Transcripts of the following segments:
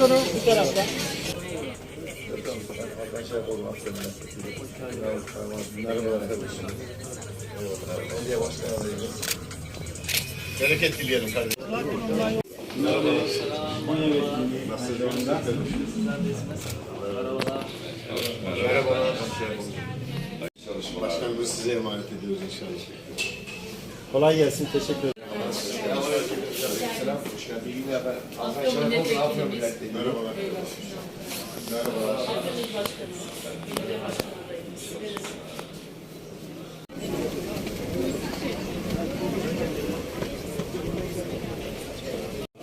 Başkanım bu tarafta. Bereket dileyelim kardeşim. Merhabalar. Başkanımız size emanet ediyoruz inşallah. Kolay gelsin. Teşekkür ederim. Merhabalar. Merhabalar.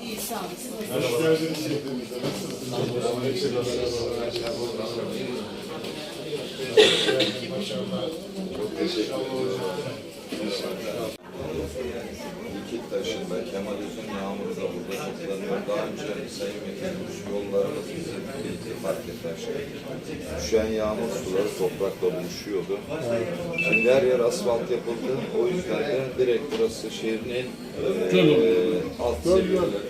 İyi sağ olun. Hoş geldiniz. Nasılsınız? Çok teşekkür ederim. İki taşında Kemal Üzüm Yağmur da burada toplanıyor. Daha önce Sayın Vekilim şu yollarımız bilgi fark şey. Düşen yağmur suları toprakla buluşuyordu. Şimdi her yer asfalt yapıldı. O yüzden de direkt burası şehrin en eee alt seviyeleri.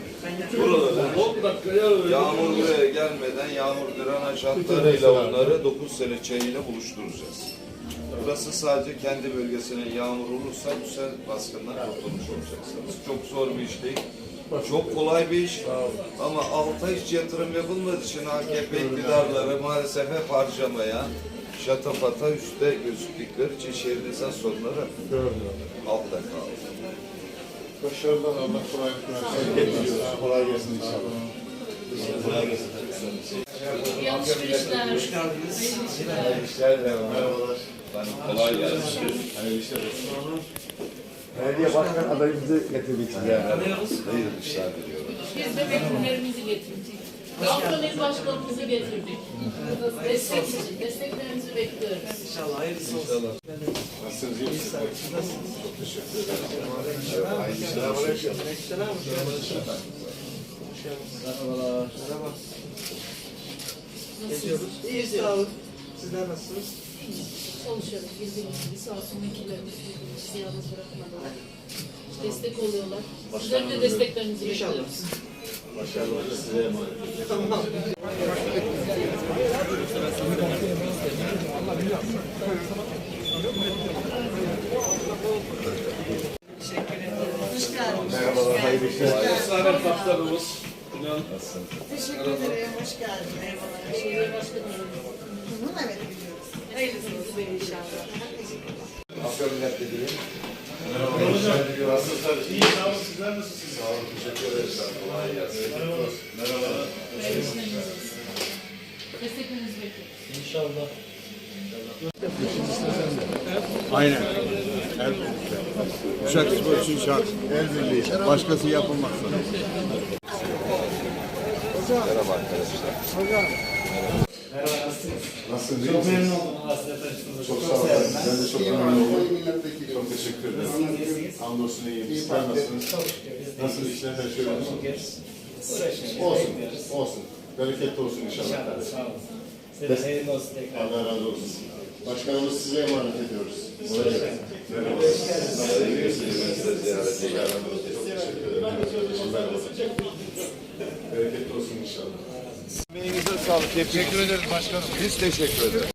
Yağmur buraya gelmeden yağmur drenaj hatlarıyla onları 9 sene çayıyla buluşturacağız. Burası sadece kendi bölgesine yağmur olursa bu sene baskından kurtulmuş olacaksınız. Çok zor bir iş değil. Çok kolay bir iş ama alta hiç yatırım yapılmadığı için AKP iktidarları maalesef hep harcamaya, şatafata üstte gözüktükleri için şehrin esas sorunları altta kaldı. Başarılar Allah kolaylık versin. Kolay gelsin inşallah. İyi alışverişler. Merhabalar. Kolay gelsin. Hayırlı işler olsun. Belediye başkan adayımızı getirdik size. Hayırlı işler diliyorum. Biz de vekillerimizi getirdik. Afyon İl Başkanımızı getirdik. Destek için, desteklerinizi bekliyoruz. Nasılsınız? iyi misiniz? Çok teşekkür ederim. Evet, hayırlı işler olsun. Nasılsınız? İyi sağ olun. Sizler nasılsınız? Çalışıyoruz. Bildiğiniz gibi sağ olsun vekillerimiz bizi yalnız bırakmadılar. Destek oluyorlar. Sizlerin de desteklerinizi bekliyoruz. Başarılar size emanet ediyorum. Merhabalar, hayırlı işler. Teşekkür ederim. Hoş geldin. Merhabalar. Şehir başkanımız. Hı, Evet biliyoruz. Hayırlısı olsun inşallah. Afyon milletvekili. Nasılsınız? İyi sağ olun. Sizler nasılsınız? Sağ olun. Teşekkür ederiz. Kolay gelsin. Merhabalar. Desteklerinizi bekliyoruz. Aynen. El. Uşak spor için şart. El birliği. Başkası yapılmaz. Merhaba arkadaşlar. Nasılsınız? Çok memnun oldum aslında Çok sağ olun. Ben de çok memnun oldum. Çok teşekkür ederim. Hamdolsun iyiyim. Sizler nasılsınız? Nasıl işler her şey yolunda? Olsun. Olsun. Bereketli olsun inşallah. Hayırlı olsun tekrar. Allah razı olsun. Başkanımız size emanet ediyoruz. Kolay gelsin. Merhaba. Sayın ziyarete geldim. Çok teşekkür ederim. Merhaba. Bereketli olsun inşallah. Emeğinize sağlık. Teşekkür ederiz başkanım. Biz teşekkür ederiz.